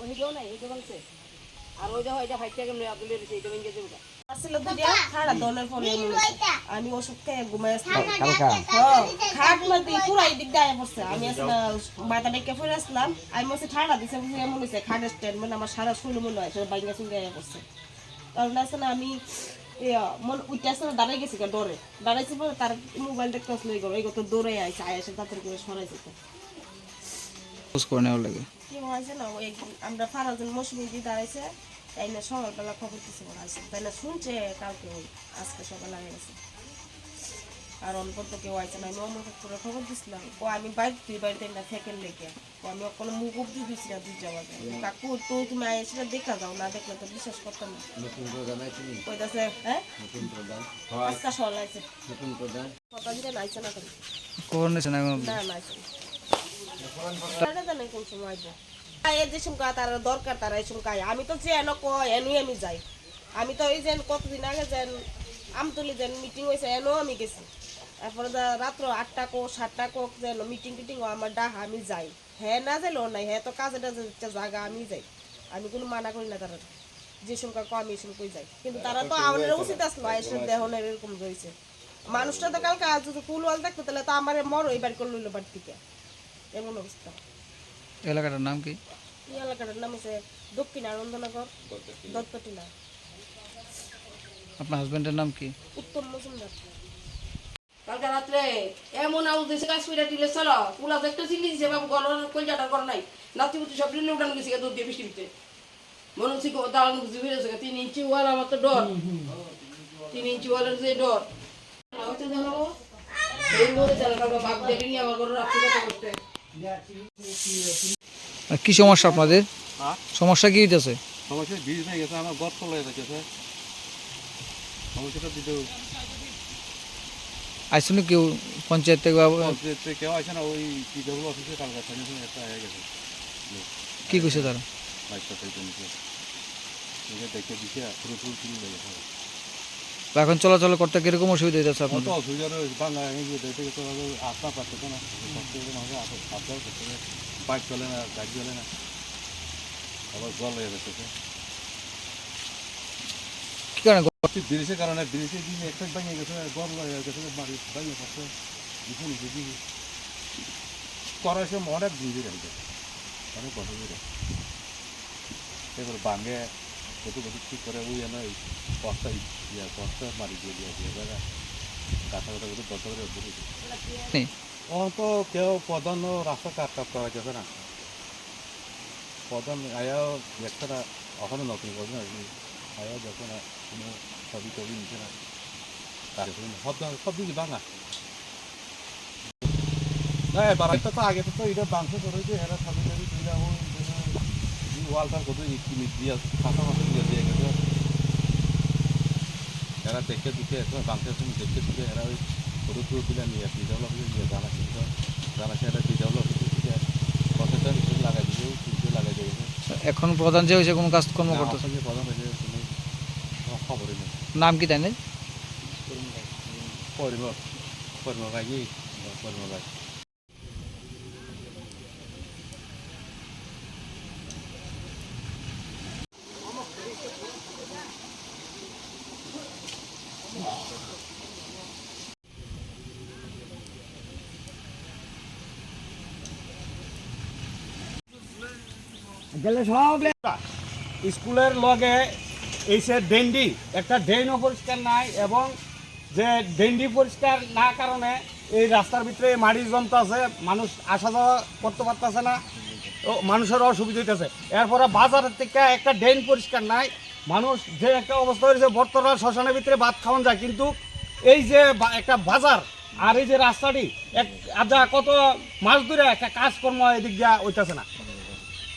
হিজেও নাই হিজে ভাঙছে আর ওই দেখো এটা ফাইটটা কেমন আগুলে রয়েছে এটা ভেঙে যাবে আসলে দুইটা খাড়া দলের পরে আমি ওষুধ খেয়ে ঘুমাই আসলাম হ্যাঁ, খাট মধ্যে পুরাই দিক দিয়ে পড়ছে আমি আসলে মাথা ডেকে ফিরে আসলাম। আমি বলছি ঠান্ডা দিছে বুঝি এমন হয়েছে খাটের স্ট্যান্ড মানে আমার সারা শরীর মনে হয় বাইঙ্গা চুল গায়ে পড়ছে। কারণ আসলে আমি ইয়া, মন উঠতে আসলে দাঁড়াই গেছি ডরে দাঁড়াইছি পরে তার মোবাইল দেখতে আসলে এই দৌড়ে আইছে আয় এসে তাড়াতাড়ি করে সরাই যেত খোঁজ করে নেওয়ার লাগে। কি হয়েছে না ওই আমরা ফারাজন মৌসুমি দিয়ে দাঁড়াইছে তাই না সকালবেলা খবর দিছে ওরা আসে তাই না শুনছে কালকে আজকে সকালে আগে গেছে। আর অল্প তো কেউ আইছে না আমি অন্য করে খবর দিছিলাম। ও আমি বাইরে তুই বাড়িতে না ফেকের লেগে। ও আমি কোনো মুখ অব্দি দিছি না দুই যাওয়াকে কাকু তো তুমি সেটা দেখা যাও না দেখলে তো বিশ্বাস করতাম না। নতুন প্রধান আছে নি? কইতাছে হ্যাঁ? নতুন প্রধান। আজকা সকাল আইছে। নতুন প্রধান। কথা দিলে নাইছে না কেন? না না নাইছে আমি তো আমি যাই আমি তো কতদিন আগে যেন আমতলি যেন মিটিং হয়েছে আমি গেছি তারপরে রাত্র আটটা সাতটা কোক যেন মিটিং টিটিং আমার আমি যাই হ্যাঁ না যাইলেও নাই হ্যাঁ তো কাজে টাজে জায়গা আমি যাই আমি কোনো মানা করি না তারা যে সংখ্যা কম এই সংখ্যা যাই কিন্তু তারা তো আমাদের উচিত আসলো দেহনের এরকম রয়েছে মানুষটা তো কালকে আজ যদি কুলওয়াল দেখতো, তাহলে তো আমার মর এবার করে লইলো বাড়ি থেকে এমন অবস্থা। এলাকাটার নাম কি? এই এলাকাটার নাম হচ্ছে দক্ষিণ আনন্দনগর দত্তটিলা। আপনার হাজবেন্ডের নাম কি? উত্তম মজুমদার। কালকে রাত্রে এমন আউজ দিয়েছে কাজ করে টিলে চলো। পুলা দেখতে চিনি দিছে বাবু গলার কলজাটা করে নাই। নাতি পুতি সব রিলে উঠান গেছে দুধ দিয়ে বৃষ্টিতে মনে হচ্ছে দাঁড়ানো বুঝতে পেরেছে তিন ইঞ্চি ওয়াল আমার তো ডর। তিন ইঞ্চি ওয়ালের যে ডর। হয়তো জানাব এই জানা কালকে বাপ দেখে নিয়ে আমার ঘরে রাত্রে কথা করতে কি সমস্যা আপনাদের? সমস্যা কি হইতেছে? সমস্যা বীজ হয়ে গেছে আমার গর্ত লেগে গেছে সমস্যাটা দিতে আইসুন কেউ পঞ্চায়েত থেকে কেউ আছে না ওই কি অফিসে কালকা একটা হয়ে গেছে। কি কইছে তারা? থেকে দেখে দিছে পুরো পুরো কিনে গেছে। বা এখন চলাচল করতে কীরকম অসুবিধা হইতেছে অসুবিধা না। আসতে বাইক চলে না গাড়ি চলে না। আবার জল হয়ে গেছে কি কারণে ব্রিজের কারণে ব্রিজের দিনে একটা ভেঙে গেছে হয়ে গেছে বাড়ি ভেঙে পড়ছে। দিকে নিচে করার সময় অনেক গেছে এবার ভাঙে কত কত ঠিক করে ওই এনে বস্তা ইয়া বস্তা মারি দিয়ে দিয়ে দিয়ে এবার কাটা কাটা করে বস্তা করে উপরে নেই। ও তো কেউ প্রধান রাস্তা কাট কাট করা গেছে না। প্রধান আয়াও একটা ওখানে নতুন প্রধান আসবে আয়াও দেখো না কোনো ছবি টবি নিচ্ছে না। সব দিকে ভাঙা। না বারাইটা তো আগে তো এটা বাংশ করে যে এরা ছবি টবি দিলে ওয়ালটার কত দিয়ে ফাঁসা দিয়ে গেছে এরা দেখে দেখে একবার বাংশের সময় দেখে দেখে এরা ওই ফটো টুটো তুলে নিয়ে বিজাউল অফিসে নিয়ে জানা ছিল জানা ছিল এটা বিজাউল অফিসে থেকে প্রত্যেকটা লাগাই দিবে কিছু লাগাই দিয়ে এখন প্রধান যে হয়েছে কোনো কাজকর্ম করতেছে? সঙ্গে প্রধান হয়েছে কোনো খবরই নেই। নাম কি তাই না পরিমল পরিমল ভাই কি? স্কুলের লগে এই সে ডেন্ডি, একটা ড্রেনও পরিষ্কার নাই এবং যে ডেন্ডি পরিষ্কার না কারণে এই রাস্তার ভিতরে মাটির যন্ত্র আছে, মানুষ আসা যাওয়া করতে পারতেছে না মানুষের অসুবিধা হইতেছে। এরপরে বাজারের থেকে একটা ড্রেন পরিষ্কার নাই, মানুষ যে একটা অবস্থা হয়েছে, বর্তমান শ্মশানের ভিতরে ভাত খাওয়ান যায়, কিন্তু এই যে একটা বাজার আর এই যে রাস্তাটি, এক আজা কত মাস ধরে একটা কাজকর্ম এদিক দিয়া হইতেছে না।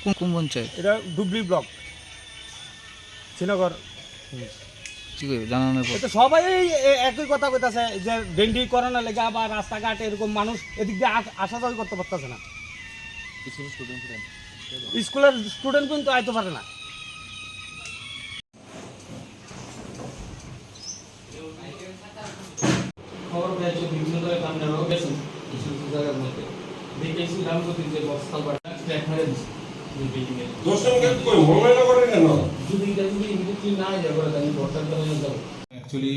কোন পঞ্চায়েত এটা ডুবলি ব্লক। শ্রীনগর। কি করবে জানানোর পর এটা সবাই এ- একই কথা কইতাছে যে ডেন্ডি করোনা লেগা বা রাস্তাঘাট এরকম মানুষ এদিক দিয়ে আসা যাওয়া করতে পারতেছে না। স্কুলের স্টুডেন্ট কিন্তু আইতে পারে না। খবর পেয়েছে বিভিন্ন জায়গায় আপনারাও গেছেন কিছু কিছু জায়গার মধ্যে। দেখেছিলাম যে বস্তা বাড়া মেরে দিচ্ছে অ্যাকচুয়ালি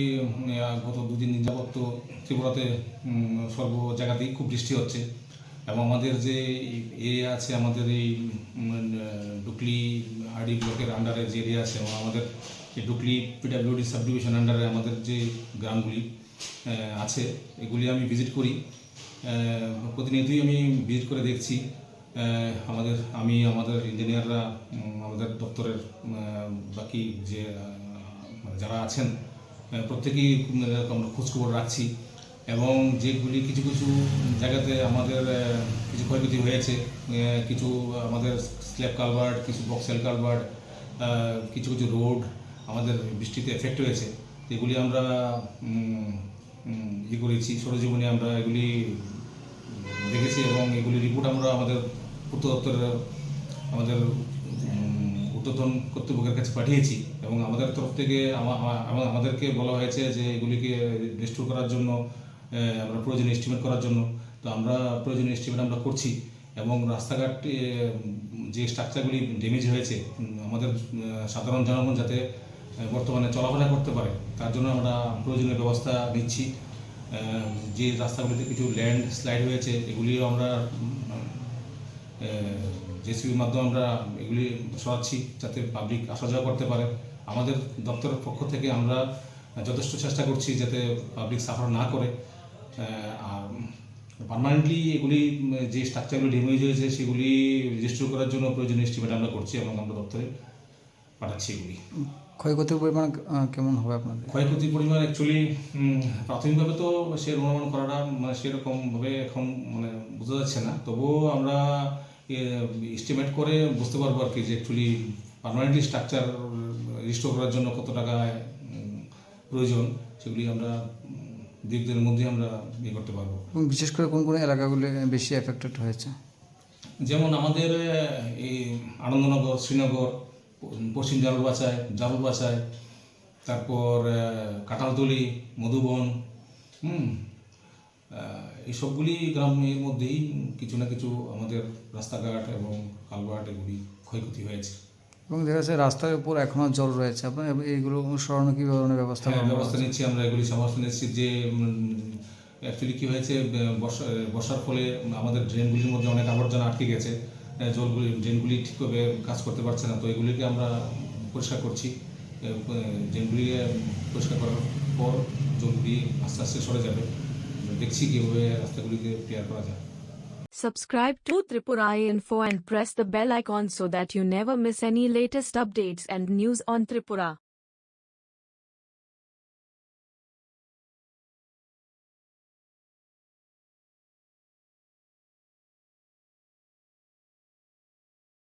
গত দুদিন যাবত তো ত্রিপুরাতে সর্ব জায়গাতেই খুব বৃষ্টি হচ্ছে। এবং আমাদের যে এরিয়া আছে, আমাদের এই ডুকলি আরডি ব্লকের আন্ডারে যে এরিয়া আছে, এবং আমাদের এই ডুকলি পিডাব্লিউডি সাব ডিভিশন আন্ডারে আমাদের যে গ্রামগুলি আছে, এগুলি আমি ভিজিট করি। প্রতিনিয়তই আমি ভিজিট করে দেখছি। আমাদের আমি আমাদের ইঞ্জিনিয়াররা আমাদের দপ্তরের বাকি যে মানে যারা আছেন প্রত্যেকেই আমরা খোঁজখবর রাখছি। এবং যেগুলি কিছু কিছু জায়গাতে আমাদের কিছু ক্ষয়ক্ষতি হয়েছে কিছু আমাদের স্ল্যাব কালভার্ট কিছু বক্সেল কালভার্ট কিছু কিছু রোড আমাদের বৃষ্টিতে এফেক্ট হয়েছে। এগুলি আমরা উম, উম, ই করেছি সরজীবনী আমরা এগুলি দেখেছি এবং এগুলি রিপোর্ট আমরা আমাদের পূর্ত দপ্তরের আমাদের ঊর্ধ্বতন কর্তৃপক্ষের কাছে পাঠিয়েছি এবং আমাদের তরফ থেকে আমা- আমাদেরকে বলা হয়েছে যে এগুলিকে রেস্টোর করার জন্য আমরা প্রয়োজনীয় এস্টিমেট করার জন্য। তো আমরা প্রয়োজনীয় এস্টিমেট আমরা করছি এবং রাস্তাঘাট যে স্ট্রাকচারগুলি ড্যামেজ হয়েছে আমাদের সাধারণ জনগণ যাতে বর্তমানে চলাফেরা করতে পারে, তার জন্য আমরা প্রয়োজনীয় ব্যবস্থা নিচ্ছি। যে রাস্তাগুলিতে কিছু ল্যান্ড স্লাইড হয়েছে, এগুলিও আমরা জেসিবির মাধ্যমে আমরা এগুলি সরাচ্ছি যাতে পাবলিক আসা যাওয়া করতে পারে। আমাদের দপ্তরের পক্ষ থেকে আমরা যথেষ্ট চেষ্টা করছি যাতে পাবলিক সাফার না করে। আর পার্মানেন্টলি এগুলি, যে স্ট্রাকচারগুলি ড্যামেজ হয়েছে, সেগুলি রেজিস্টার করার জন্য প্রয়োজনীয় এস্টিমেট আমরা করছি এবং আমরা দপ্তরে পাঠাচ্ছি এগুলি। ক্ষয়ক্ষতির পরিমাণ কেমন হবে আপনাদের? ক্ষয়ক্ষতির পরিমাণ অ্যাকচুয়ালি প্রাথমিকভাবে তো সে অনুমান করাটা মানে সেরকমভাবে এখন মানে বোঝা যাচ্ছে না। তবুও আমরা এস্টিমেট করে বুঝতে পারব আর কি যে অ্যাকচুয়ালি পার্মানেন্টলি স্ট্রাকচার রিস্টোর করার জন্য কত টাকা প্রয়োজন সেগুলি আমরা দীর্ঘদিনের মধ্যে আমরা ইয়ে করতে পারব। এবং বিশেষ করে কোন কোন এলাকাগুলি বেশি এফেক্টেড হয়েছে? যেমন আমাদের এই আনন্দনগর শ্রীনগর পশ্চিম জালবাসায় জালবাসায় তারপর কাঁঠালতলি মধুবন হুম আহ, এই সবগুলি গ্রামের মধ্যেই কিছু না কিছু আমাদের রাস্তাঘাট এবং কালভার্ট এগুলি ক্ষয়ক্ষতি হয়েছে। এবং দেখা যাচ্ছে রাস্তার উপর এখনও জল রয়েছে। আপনার এইগুলো সরানো কী ধরনের ব্যবস্থা হ্যাঁ, ব্যবস্থা নিচ্ছি আমরা এগুলি। সমস্যা নিচ্ছি যে অ্যাকচুয়ালি কী হয়েছে বর্ষা বর্ষার ফলে আমাদের ড্রেনগুলির মধ্যে অনেক আবর্জনা আটকে গেছে। জলগুলি ড্রেনগুলি ঠিকভাবে কাজ করতে পারছে না তো এগুলিকে আমরা পরিষ্কার করছি ড্রেনগুলি পরিষ্কার করার পর জলগুলি আস্তে আস্তে সরে যাবে দেখছি কীভাবে রাস্তাগুলিকে ক্লিয়ার করা যায় Subscribe to Tripura Info and press the bell icon so that you never miss any latest updates and news on Tripura.